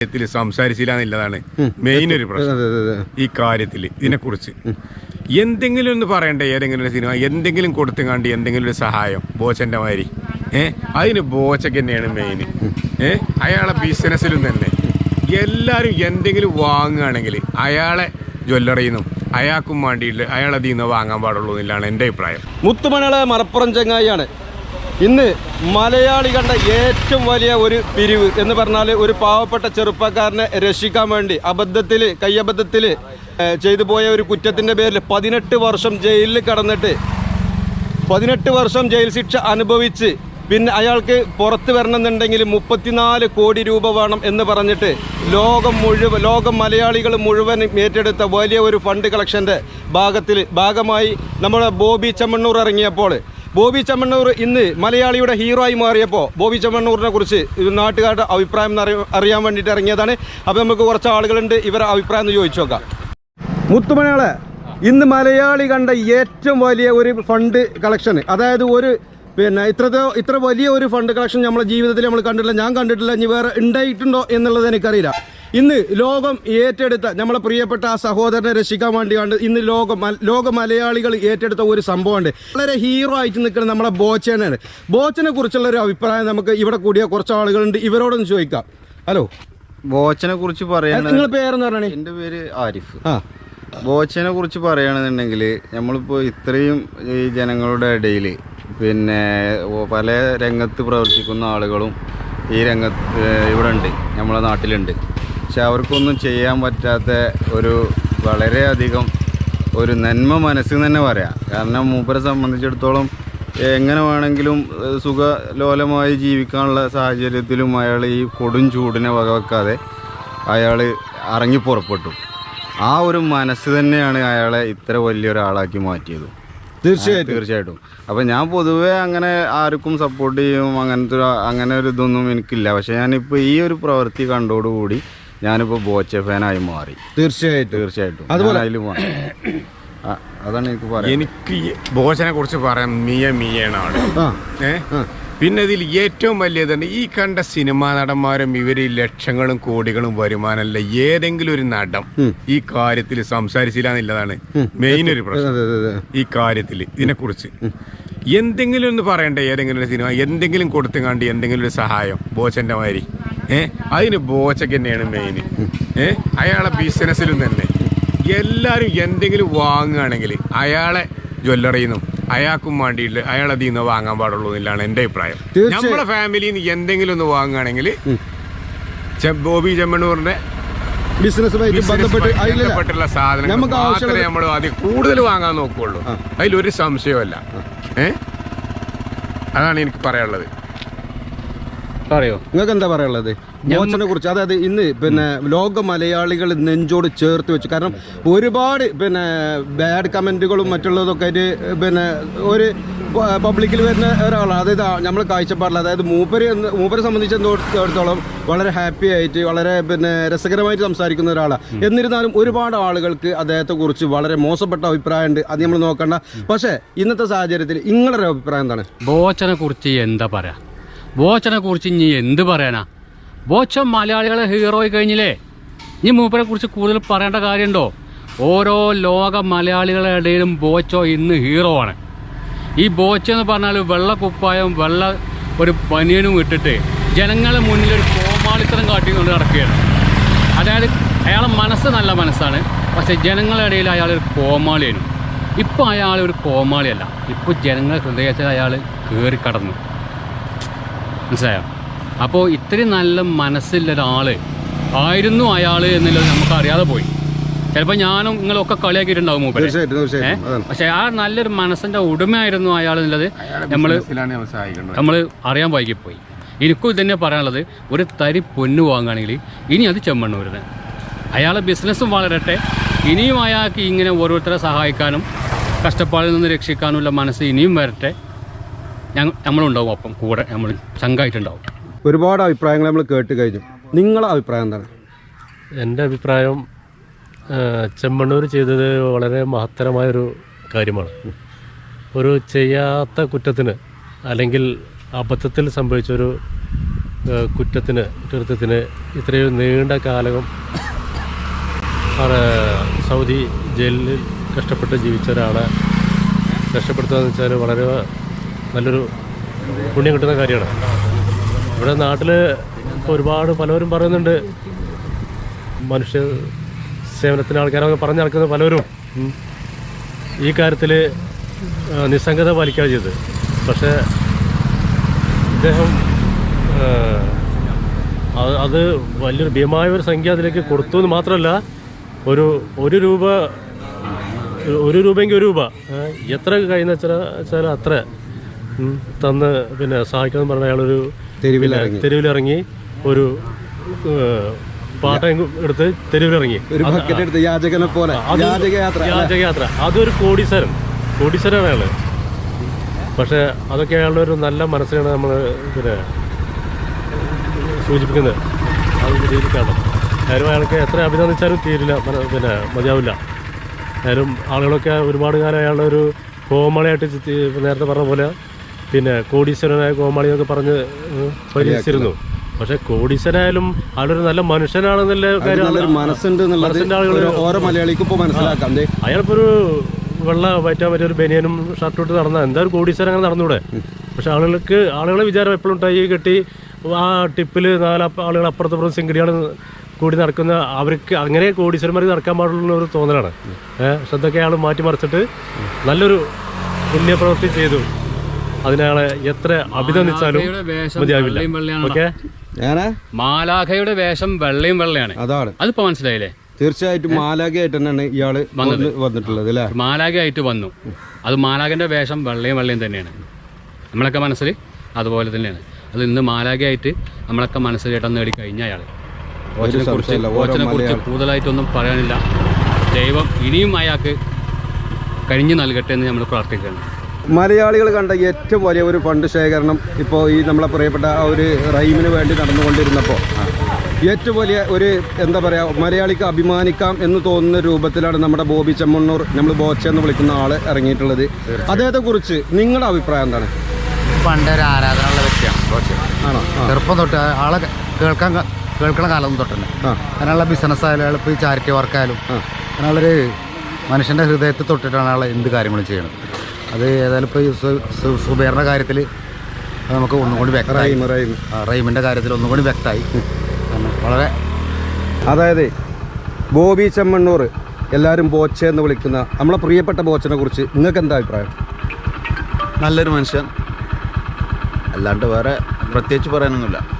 കാര്യത്തിൽ സംസാരിച്ചില്ല എന്നുള്ളതാണ് മെയിൻ ഒരു പ്രശ്നം. ഈ കാര്യത്തിൽ ഇതിനെക്കുറിച്ച്. എന്തെങ്കിലും ഒന്ന് പറയണ്ടേ? ഏതെങ്കിലും ഒരു സിനിമ എന്തെങ്കിലും കൊടുത്തുകാണ്ട് എന്തെങ്കിലും ഒരു സഹായം ബോച്ചന്റെ മാതിരി ഏഹ് അതിന് ബോച്ചക്ക് തന്നെയാണ് മെയിൻ ഏഹ് അയാളെ ബിസിനസ്സിലും തന്നെ. എല്ലാവരും എന്തെങ്കിലും വാങ്ങുകയാണെങ്കിൽ അയാളെ ജ്വല്ലറിയിൽ നിന്നും അയാൾക്കും വേണ്ടിയിട്ട് അയാളതിൽ നിന്ന് വാങ്ങാൻ പാടുള്ളൂ എന്നില്ലാണ് എന്റെ അഭിപ്രായം. മുത്തുമണളെ മലപ്പുറം ചങ്ങായിയാണ്. ഇന്ന് മലയാളി കണ്ട ഏറ്റവും വലിയ ഒരു പിരിവ് എന്ന് പറഞ്ഞാൽ ഒരു പാവപ്പെട്ട ചെറുപ്പക്കാരനെ രക്ഷിക്കാൻ വേണ്ടി അബദ്ധത്തിൽ കയ്യബദ്ധത്തിൽ ചെയ്തു പോയ ഒരു കുറ്റത്തിന്റെ പേരിൽ പതിനെട്ട് വർഷം ജയിലിൽ കടന്നിട്ട് പതിനെട്ട് വർഷം ജയിൽ ശിക്ഷ അനുഭവിച്ച് പിന്നെ അയാൾക്ക് പുറത്ത് വരണമെന്നുണ്ടെങ്കിൽ മുപ്പത്തിനാല് കോടി രൂപ വേണം എന്ന് പറഞ്ഞിട്ട് ലോകം മുഴുവൻ ലോകം മലയാളികൾ മുഴുവൻ ഏറ്റെടുത്ത വലിയ ഒരു ഫണ്ട് കളക്ഷന്റെ ഭാഗത്തിൽ ഭാഗമായി നമ്മുടെ ബോബി ചെമ്മണ്ണൂർ ഇറങ്ങിയപ്പോൾ ബോബി ചെമ്മണ്ണൂർ ഇന്ന് മലയാളിയുടെ ഹീറോ ആയി മാറിയപ്പോൾ ബോബി ചമ്മണ്ണൂറിനെ കുറിച്ച് നാട്ടുകാരുടെ അഭിപ്രായം അറിയാൻ വേണ്ടിയിട്ട് ഇറങ്ങിയതാണ്. അപ്പോൾ നമുക്ക് കുറച്ച് ആളുകളുണ്ട് ഇവരുടെ അഭിപ്രായം എന്ന് ചോദിച്ചു നോക്കാം. മുത്തുമണികളെ ഇന്ന് മലയാളി കണ്ട ഏറ്റവും വലിയ ഒരു ഫണ്ട് കളക്ഷൻ അതായത് ഒരു പിന്നെ ഇത്രത്തെ ഇത്ര വലിയ ഒരു ഫണ്ട് കളക്ഷൻ നമ്മളെ ജീവിതത്തിൽ നമ്മൾ കണ്ടിട്ടില്ല. ഞാൻ കണ്ടിട്ടില്ല ഇനി വേറെ ഉണ്ടായിട്ടുണ്ടോ എന്നുള്ളത് എനിക്കറിയില്ല. ഇന്ന് ലോകം ഏറ്റെടുത്ത നമ്മളെ പ്രിയപ്പെട്ട ആ സഹോദരനെ രക്ഷിക്കാൻ വേണ്ടിയാണ് ഇന്ന് ലോകം ലോക മലയാളികൾ ഏറ്റെടുത്ത ഒരു സംഭവമുണ്ട്. വളരെ ഹീറോ ആയിട്ട് നിൽക്കുന്ന നമ്മളെ ബോച്ചനാണ്. ബോച്ചനെ കുറിച്ചുള്ള ഒരു അഭിപ്രായം നമുക്ക് ഇവിടെ കൂടിയ കുറച്ച് ആളുകളുണ്ട്. ഇവരോടൊന്ന് ചോദിക്കാം. ഹലോ ബോച്ചനെ കുറിച്ച് പറയാൻ നിങ്ങളുടെ പേരെന്ന് പറഞ്ഞേ എന്റെ പേര് ആരിഫ്. ആ. ബോച്ചനെ കുറിച്ച് പറയുകയാണെന്നുണ്ടെങ്കിൽ നമ്മളിപ്പോൾ ഇത്രയും ഈ ജനങ്ങളുടെ ഇടയിൽ പിന്നെ പല രംഗത്ത് പ്രവർത്തിക്കുന്ന ആളുകളും ഈ രംഗത്ത് ഇവിടെ ഉണ്ട് നമ്മളെ നാട്ടിലുണ്ട്. പക്ഷെ അവർക്കൊന്നും ചെയ്യാൻ പറ്റാത്ത ഒരു വളരെയധികം ഒരു നന്മ മനസ്സിൽ തന്നെ പറയാം. കാരണം മൂപ്പരെ സംബന്ധിച്ചിടത്തോളം എങ്ങനെ വേണമെങ്കിലും സുഖലോലമായി ജീവിക്കാനുള്ള സാഹചര്യത്തിലും അയാൾ ഈ കൊടും ചൂടിനെ വകവെക്കാതെ അയാൾ ഇറങ്ങി പുറപ്പെട്ടു. ആ ഒരു മനസ്സ് തന്നെയാണ് അയാളെ ഇത്ര വലിയൊരാളാക്കി മാറ്റിയത്. തീർച്ചയായിട്ടും. തീർച്ചയായിട്ടും. അപ്പം ഞാൻ പൊതുവേ അങ്ങനെ ആർക്കും സപ്പോർട്ട് ചെയ്യും അങ്ങനത്തെ അങ്ങനെ ഒരു ഇതൊന്നും എനിക്കില്ല. പക്ഷേ ഞാനിപ്പോൾ ഈ ഒരു പ്രവൃത്തി കണ്ടോടുകൂടി ഞാനിപ്പോൾ ബോച്ച ഫാനായി മാറി. തീർച്ചയായിട്ടും. തീർച്ചയായിട്ടും. അതുപോലെ- അതിൽ മാറി. ആ, അതാണ് എനിക്ക് പറയാം എനിക്ക് ഈ ബോച്ചനെ കുറിച്ച് പറയാൻ മിയ മിയാണ് ആൾ. ഏ? പിന്നെ ഇതിൽ ഏറ്റവും വലിയതാണ് ഈ കണ്ട സിനിമാ നടന്മാരും ഇവർ ലക്ഷങ്ങളും കോടികളും വരുമാനമല്ല ഏതെങ്കിലും ഒരു നടൻ ഈ കാര്യത്തിൽ സംസാരിച്ചില്ല എന്നുള്ളതാണ് മെയിൻ ഒരു പ്രശ്നം. അതെ അതെ അതെ. ഈ കാര്യത്തിൽ ഇതിനെക്കുറിച്ച്. എന്തെങ്കിലും ഒന്ന് പറയണ്ടേ ഏതെങ്കിലും ഒരു സിനിമ? എന്തെങ്കിലും കൊടുത്തുകാണ്ട് എന്തെങ്കിലും ഒരു സഹായം ബോച്ചന്റെ മാതിരി? ഏ? അതിന് ബോച്ചക്ക് തന്നെയാണ് മെയിൻ ഏഹ് അയാളെ ബിസിനസ്സിലും തന്നെ. എല്ലാവരും എന്തെങ്കിലും വാങ്ങുകയാണെങ്കിൽ അയാളെ ജ്വല്ലറിയിൽ നിന്നും അയാൾക്കും വേണ്ടിയിട്ട് അയാളതിൽ നിന്ന് വാങ്ങാൻ പാടുള്ളൂ എന്നില്ലാണ് എന്റെ അഭിപ്രായം. നമ്മുടെ നമ്മളെ ഫാമിലിയിൽ നിന്ന് എന്തെങ്കിലും ഒന്ന് വാങ്ങുകയാണെങ്കിൽ ബോബി ചെമ്മണ്ണൂറിന്റെ ബിസിനസ്സുമായിട്ട് ബന്ധപ്പെട്ടുള്ള സാധനങ്ങൾ മാത്രമേ നമ്മൾ അതിൽ കൂടുതൽ വാങ്ങാൻ നോക്കുകയുള്ളൂ. അതിലൊരു സംശയമല്ല ഏഹ് അതാണ് എനിക്ക് പറയാനുള്ളത്. പറയോ. നിങ്ങൾക്ക് എന്താ പറയാനുള്ളത്? മോച്ചനെ കുറിച്ച് അതായത് ഇന്ന് പിന്നെ ലോക മലയാളികൾ നെഞ്ചോട് ചേർത്ത് വെച്ചു കാരണം ഒരുപാട് പിന്നെ ബാഡ് കമന്റുകളും മറ്റുള്ളതൊക്കെ ആയിട്ട് പിന്നെ ഒരു പബ്ലിക്കിൽ വരുന്ന ഒരാളാണ് അതായത് നമ്മൾ കാഴ്ചപ്പാടില്ല അതായത് മൂപ്പര് മൂപ്പരെ മൂപ്പരെ സംബന്ധിച്ചിടത്തോളം വളരെ ഹാപ്പി ആയിട്ട് വളരെ പിന്നെ രസകരമായിട്ട് സംസാരിക്കുന്ന ഒരാളാണ് എന്നിരുന്നാലും ഒരുപാട് ആളുകൾക്ക് അദ്ദേഹത്തെ കുറിച്ച് വളരെ മോശപ്പെട്ട അഭിപ്രായമുണ്ട് അത് നമ്മൾ നോക്കണ്ട. പക്ഷേ ഇന്നത്തെ സാഹചര്യത്തിൽ നിങ്ങളുടെ അഭിപ്രായം എന്താണ്? ബോച്ചനെ കുറിച്ച് എന്താ പറയാ? ബോച്ചനെ കുറിച്ച് ഇനി എന്ത് പറയാനാ? ബോച്ചൻ മലയാളികളെ ഹീറോയി കഴിഞ്ഞില്ലേ? ഇനി മൂപ്പരെ കുറിച്ച് കൂടുതൽ പറയേണ്ട കാര്യമുണ്ടോ? ഓരോ ലോക മലയാളികളുടെ ഇടയിലും ബോച്ചോ ഇന്ന് ഹീറോ ആണ്. ഈ ബോച്ച എന്ന് പറഞ്ഞാൽ വെള്ള കുപ്പായം വെള്ള ഒരു പനിയനും ഇട്ടിട്ട് ജനങ്ങളെ മുന്നിൽ ഒരു കോമാളിത്തരം കാട്ടിക്കൊണ്ട് നടക്കുകയാണ്. അതായത് അയാളെ മനസ്സ് നല്ല മനസ്സാണ് പക്ഷെ ജനങ്ങളുടെ ഇടയിൽ അയാൾ ഒരു കോമാളിയാണ്. ഇപ്പോൾ അയാൾ ഒരു കോമാളിയല്ല. ഇപ്പോൾ ജനങ്ങളുടെ ഹൃദയത്തിൽ അയാൾ കയറി കടന്നു. മനസ്സിലായോ? അപ്പോൾ ഇത്രയും നല്ല മനസ്സുള്ള ഒരാൾ ആയിരുന്നു അയാൾ എന്നുള്ളത് നമുക്ക് അറിയാതെ പോയി. ചിലപ്പോൾ ഞാനും നിങ്ങളൊക്കെ കളിയാക്കിയിട്ടുണ്ടാവും മൂപ്പരെ. അതാണ്. പക്ഷെ ആ നല്ലൊരു മനസ്സിന്റെ ഉടമയായിരുന്നു അയാൾ എന്നുള്ളത് നമ്മൾ നമ്മൾ അറിയാൻ വൈകിപ്പോയി. എനിക്കും ഇതന്നെ പറയാനുള്ളത് ഒരു തരി പൊന്ന് വാങ്ങുകയാണെങ്കിൽ ഇനി അത് ചെമ്മണ്ണൂരിന്. അയാളെ ബിസിനസ്സും വളരട്ടെ ഇനിയും അയാൾക്ക് ഇങ്ങനെ ഓരോരുത്തരെ സഹായിക്കാനും കഷ്ടപ്പാടിൽ നിന്ന് രക്ഷിക്കാനുമുള്ള മനസ്സ് ഇനിയും വരട്ടെ. നമ്മളുണ്ടാവും ഒപ്പം കൂടെ നമ്മൾ ചങ്കായിട്ടുണ്ടാവും. ഒരുപാട് അഭിപ്രായങ്ങൾ നമ്മൾ കേട്ട് കഴിഞ്ഞു. നിങ്ങളുടെ അഭിപ്രായം എന്താണ്? എന്റെ അഭിപ്രായം ചെമ്മണ്ണൂർ ചെയ്തത് വളരെ മഹത്തരമായൊരു കാര്യമാണ്. ഒരു ചെയ്യാത്ത കുറ്റത്തിന് അല്ലെങ്കിൽ അബദ്ധത്തിൽ സംഭവിച്ചൊരു കുറ്റത്തിന് കൃത്യത്തിന് ഇത്രയും നീണ്ട കാലം ആണ് സൗദി ജയിലിൽ കഷ്ടപ്പെട്ട് ജീവിച്ച ഒരാളെ രക്ഷപ്പെടുത്തുക എന്ന് വെച്ചാൽ വളരെ നല്ലൊരു പുണ്യം കിട്ടുന്ന കാര്യമാണ്. ഇവിടെ നാട്ടിൽ ഒരുപാട് പലവരും പറയുന്നുണ്ട്. മനുഷ്യ സേവനത്തിന് ആൾക്കാരൊക്കെ പറഞ്ഞു നടക്കുന്ന പലവരും ഈ കാര്യത്തിൽ നിസ്സംഗത പാലിക്കുകയാണ് ചെയ്തത്. പക്ഷേ ഇദ്ദേഹം അത് വലിയൊരു ഭീമായ ഒരു സംഖ്യ അതിലേക്ക് കൊടുത്തു എന്ന് മാത്രമല്ല ഒരു ഒരു രൂപ ഒരു രൂപയെങ്കിൽ ഒരു രൂപ എത്ര കഴിയുന്ന വെച്ചാൽ വെച്ചാൽ അത്ര തന്ന് പിന്നെ സഹായിക്കാൻ പറഞ്ഞ അയാളൊരു തെരുവിലിറങ്ങി. തെരുവിലിറങ്ങി ഒരു പാട്ടം എടുത്ത് തെരുവിലിറങ്ങി. ഒരു ബക്കറ്റ് എടുത്ത് യാചകനെ പോലെ. യാചകയാത്ര അതൊരു കോടീശ്വരൻ. കോടീശ്വരനാണ് അയാൾ. പക്ഷെ അതൊക്കെ അയാളുടെ ഒരു നല്ല മനസ്സിലാണ് നമ്മൾ പിന്നെ സൂചിപ്പിക്കുന്നത്. അത് രീതിക്കാണ് കാര്യം അയാൾക്ക് എത്ര അഭിനന്ദിച്ചാലും തീരില്ല പിന്നെ മതിയാവില്ല. കാര്യം ആളുകളൊക്കെ ഒരുപാട് കാലം അയാളുടെ ഒരു കോമാളിയായിട്ട് നേരത്തെ പറഞ്ഞ പോലെ പിന്നെ കോടീശ്വരനായ കോമാളി എന്നൊക്കെ പറഞ്ഞ് പരിഹരിച്ചിരുന്നു പക്ഷെ കോടീശ്വരനായാലും ആളൊരു നല്ല മനുഷ്യനാണെന്നുള്ള മനസ്സിന്റെ ആളുകൾ ഓരോ മലയാളിക്കും ഇപ്പോൾ മനസ്സിലാക്കാം. അയാളിപ്പോ ഒരു വെള്ള വയറ്റാൻ പറ്റിയ ഒരു ബനിയനും ഷർട്ടും ഇട്ട് നടന്ന എന്താ ഒരു കോടീശ്വരൻ അങ്ങനെ നടന്നൂടെ? പക്ഷെ ആളുകൾക്ക് ആളുകളെ വിചാരം എപ്പോഴും ടൈ കെട്ടി ആ ടിപ്പിൽ നാല് ആളുകൾ അപ്പുറത്തപ്പുറം സിംഗിടിയാണ് കൂടി നടക്കുന്ന അവർക്ക് അങ്ങനെ കോടീശ്വരന്മാർക്ക് നടക്കാൻ പാടുള്ള ഒരു തോന്നലാണ്. ഏഹ് ശ്രദ്ധയൊക്കെ അയാൾ മാറ്റിമറിച്ചിട്ട് നല്ലൊരു പുണ്യപ്രവൃത്തി ചെയ്തു. അതിനയാളെ എത്ര അഭിനന്ദിച്ചാലും മാലാഖയുടെ വേഷം മതിയാവില്ല. വെള്ളയും വെള്ളയാണ് ഓക്കെ? മാലാഖയുടെ വേഷം വെള്ളയും വെള്ളയാണ്. അതാണ്. അതിപ്പോ മനസ്സിലായില്ലേ? തീർച്ചയായിട്ടും മാലാഖയായിട്ട് തന്നെയാണ് ഇയാൾ വന്നിട്ടുള്ളത് അല്ലേ? മാലാഖയായിട്ട് വന്നു. അത് മാലാഖന്റെ വേഷം വെള്ളയും വെള്ളയും തന്നെയാണ്. നമ്മളൊക്കെ മനസ്സിൽ അതുപോലെ തന്നെയാണ്. അത് ഇന്ന് മാലാഖയായിട്ട് നമ്മളൊക്കെ മനസ്സിലേട്ടം ഇടം നേടി കഴിഞ്ഞ അയാൾ ഓച്ചനെ കുറിച്ച് ഓച്ചനെ കുറിച്ച് കൂടുതലായിട്ടൊന്നും പറയാനില്ല. ദൈവം ഇനിയും അയാൾക്ക് കഴിഞ്ഞു നൽകട്ടെ എന്ന് നമ്മൾ പ്രാർത്ഥിക്കുന്നു മലയാളികൾ കണ്ട ഏറ്റവും വലിയ ഒരു ഫണ്ട് ശേഖരണം ഇപ്പോൾ ഈ നമ്മളെ പ്രിയപ്പെട്ട ആ ഒരു റൈമിന് വേണ്ടി നടന്നുകൊണ്ടിരുന്നപ്പോൾ. ഏറ്റവും വലിയ ഒരു എന്താ പറയുക മലയാളിക്ക് അഭിമാനിക്കാം എന്ന് തോന്നുന്ന രൂപത്തിലാണ് നമ്മുടെ ബോബി ചെമ്മണ്ണൂർ നമ്മൾ ബോച്ച എന്ന് വിളിക്കുന്ന ആൾ ഇറങ്ങിയിട്ടുള്ളത്. അദ്ദേഹത്തെക്കുറിച്ച് നിങ്ങളുടെ അഭിപ്രായം എന്താണ്? പണ്ട് ഒരു ആരാധനയുള്ള വ്യക്തിയാണ് ആണോ? ചെറുപ്പം തൊട്ട് ആളെ കേൾക്കാൻ കേൾക്കണ കാലം തൊട്ട് തന്നെ അതിനുള്ള ബിസിനസ് ആയാലും അയാൾ ഇപ്പോൾ ഈ ചാരിറ്റി വർക്കായാലും. അതിനുള്ളൊരു മനുഷ്യന്റെ ഹൃദയത്തിൽ തൊട്ടിട്ടാണ് ആൾ എന്ത് കാര്യങ്ങളും ചെയ്യുന്നത് അത് ഏതായാലും ഇപ്പോൾ സുബേറിന്റെ കാര്യത്തിൽ നമുക്ക് ഒന്നും കൂടി വ്യക്തമായി റൈമിന്റെ റഹീമിന്റെ കാര്യത്തിൽ ഒന്നും കൂടി വ്യക്തമായി. വളരെ അതായത് ബോബി ചെമ്മണ്ണൂർ എല്ലാവരും ബോച്ച എന്ന് വിളിക്കുന്ന നമ്മളെ പ്രിയപ്പെട്ട ബോച്ചനെ കുറിച്ച് നിങ്ങൾക്ക് എന്താ അഭിപ്രായം? നല്ലൊരു മനുഷ്യൻ. അല്ലാണ്ട് വേറെ പ്രത്യേകിച്ച് പറയാനൊന്നുമില്ല.